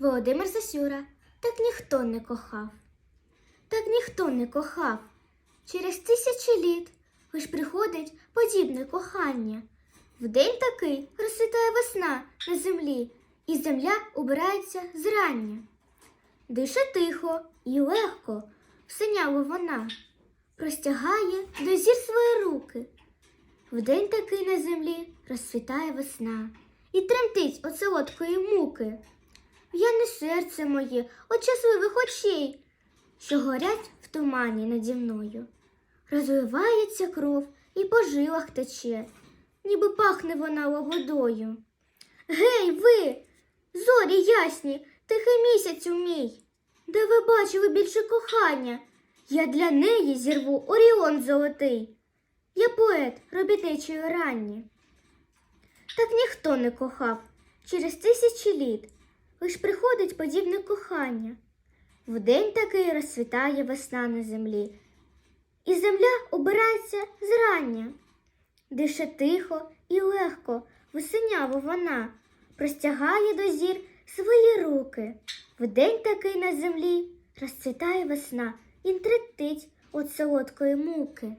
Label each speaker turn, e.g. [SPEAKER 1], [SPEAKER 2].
[SPEAKER 1] Володимир Засюра так ніхто не кохав. Так ніхто не кохав. Через тисячі літ лиш приходить подібне кохання. В день такий розцвітає весна на землі, і земля убирається зрання. Дише тихо і легко, всиняла вона, простягає до зір свої руки. В день такий на землі розцвітає весна і тремтить от солодкої муки. В'яне серце моє от щасливих очей, що горять в тумані наді мною. Розливається кров і по жилах тече, ніби пахне вона логодою. Гей, ви, зорі ясні, тихий місяцю мій, де ви бачили більше кохання? Я для неї зірву оріон золотий. Я поет робітничої ранні. Так ніхто не кохав через тисячі літ, лиш приходить подібне кохання. Вдень такий розцвітає весна на землі, і земля обирається зрання. Дише тихо і легко, весеняво вона, простягає до зір свої руки. Вдень такий на землі розцвітає весна і третить от солодкої муки.